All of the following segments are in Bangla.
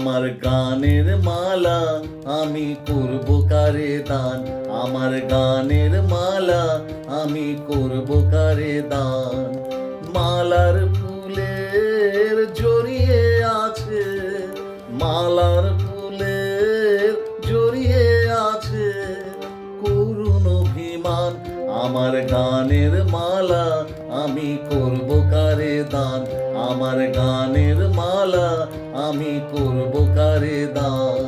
আমার গানের মালা, আমি করব কারে দান? আমার গানের মালা, আমি করব কারে দান? মালার ফুলের জড়িয়ে আছে, মালার ফুলের জড়িয়ে আছে, করুণ অভিমান। আমার গানের মালা, আমি করব কারে দান? আমার গানের মালা আমি করব কারে দান?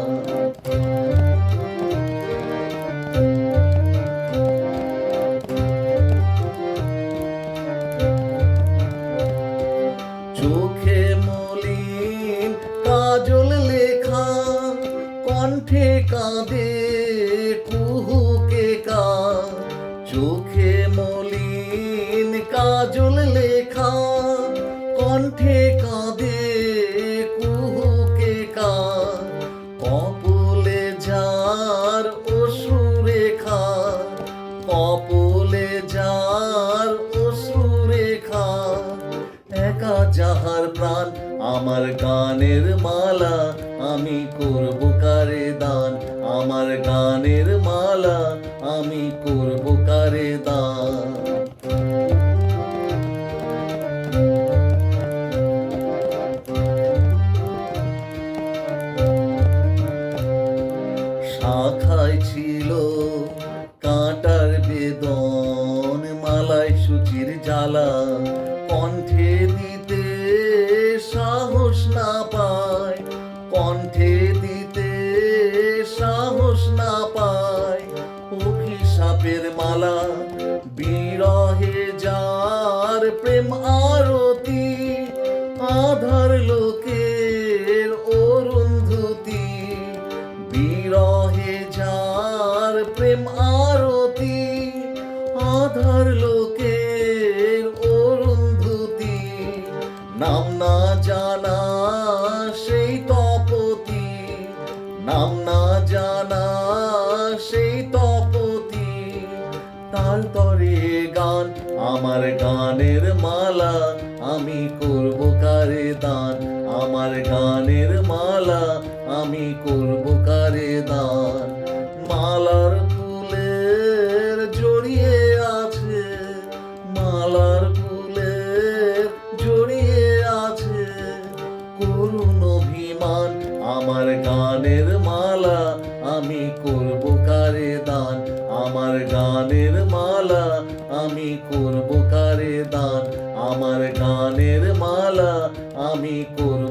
চোখে মলিন কাজল লেখা কণ্ঠে কাঁদে কুহুকে কা চোখে যার অসুরেখা কপলে যার অসুরেখা একা যাহার প্রাণ, আমার গানের মালা আমি করব কারে দান। আমার গানের মালা আমি করব কারে দান। শাখায় ছিল কাঁটার বেদন, মালায় সুচির জ্বালা। কণ্ঠে দিতে সাহস না পায়, কণ্ঠে দিতে সাহস না পায়। অভিশাপের মালা, বিরহে যার প্রেম আরতি বিরহে যার প্রেম আরতি, আধার লোকের অরুন্ধতি নাম না জানা সেই তপতি, নাম না জানা সেই তপতি। তার তরে গান, আমার গানের মালা, আমি করব কারে দান, আমার গানের মালা। আমি করব কারে দান? মালার ফুলের জড়িয়ে আছে, মালার ফুলের জড়িয়ে আছে। করুণ অভিমান আমার গানের মালা? আমি করব কারে দান? আমার গানের মালা আমি করব কারে দান? আমার গানের মালা আমি করব